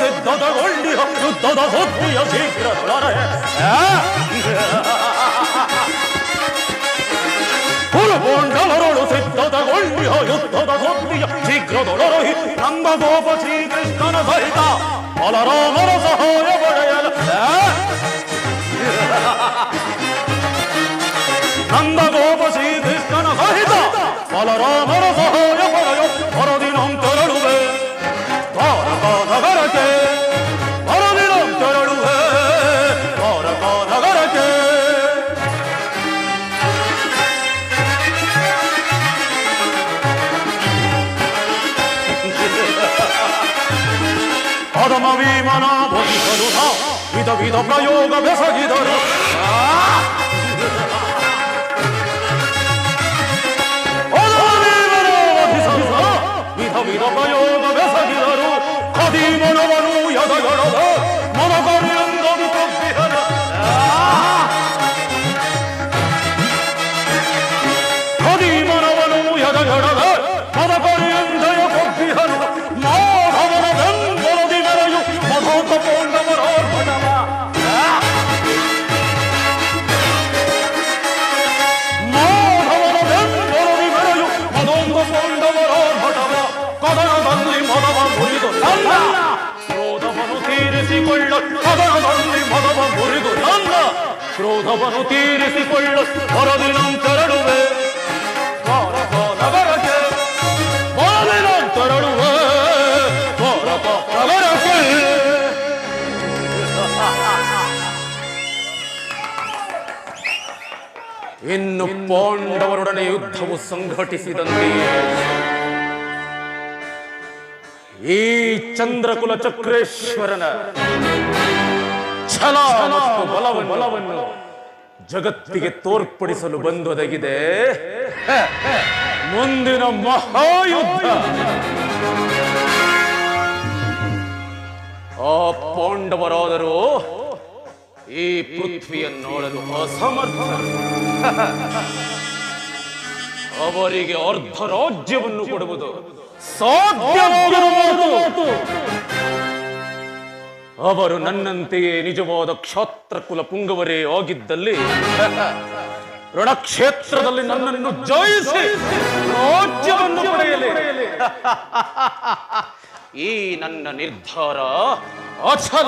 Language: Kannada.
ಸಿದ್ಧತೆಗೊಂಡಿಹ ಯುದ್ಧದ ಸುದ್ದಿಯ ಶೀಘ್ರದೊಳರೆ ಕುಲಗೊಂಡವರೊಳು ಸಿದ್ಧತೆಗೊಂಡಿಹ ಯುದ್ಧದ ಸುದ್ದಿಯ ಶೀಘ್ರದೊಳರಹಿ ನಂದ ಗೋಪ ಶ್ರೀಕೃಷ್ಣನ ಸಹಿತ ಬಲರಾಮನ ಸಹಾಯ ಪಡೆಯಲು ನಂದ ಗೋಪ ಶ್ರೀಕೃಷ್ಣನ ಸಹಿತ ಬಲರಾಮನ ಸಹಾಯ ಪಡೆಯ ಹೊರದಿನಂ ವಿಧ ವಿಧ ಪ್ರಯೋಗ ಬೆಸಗಿದರು ಕ್ರೋಧವನ್ನು ತೀರಿಸಿಕೊಳ್ಳ ಹೊರದಿನಂ ತೆರಳುವೆ ಭಾರತ ನಗರಕ್ಕೆ, ಹೊರದಿನಂ ತೆರಳುವೆ ಭಾರತ ನಗರಕ್ಕೆ. ಇನ್ನು ಪಾಂಡವರೊಡನೆ ಯುದ್ಧವು ಸಂಘಟಿಸಿದಂತೆ ಈ ಚಂದ್ರಕುಲ ಚಕ್ರೇಶ್ವರನ ಛಲ ಬಲವನ್ನು ಜಗತ್ತಿಗೆ ತೋರ್ಪಡಿಸಲು ಬಂದೊದಗಿದೆ. ಮುಂದಿನ ಮಹಾಯುದ್ಧ. ಆ ಪಾಂಡವರಾದರೂ ಈ ಪೃಥ್ವಿಯನ್ನು ನೋಡಲು ಅಸಮರ್ಥ. ಅವರಿಗೆ ಅರ್ಧ ರಾಜ್ಯವನ್ನು ಕೊಡುವುದು ಸಾಧ್ಯವಾಗಿರುವುದು ಅವರು ನನ್ನಂತೆಯೇ ನಿಜವಾದ ಕ್ಷಾತ್ರ ಕುಲ ಪುಂಗವರೇ ಆಗಿದ್ದಲ್ಲಿ ರಣಕ್ಷೇತ್ರದಲ್ಲಿ ನನ್ನನ್ನು ಜಯಿಸಿ ರಾಜ್ಯವನ್ನು ಪಡೆಯಲಿ. ಈ ನನ್ನ ನಿರ್ಧಾರ ಅಚಲ.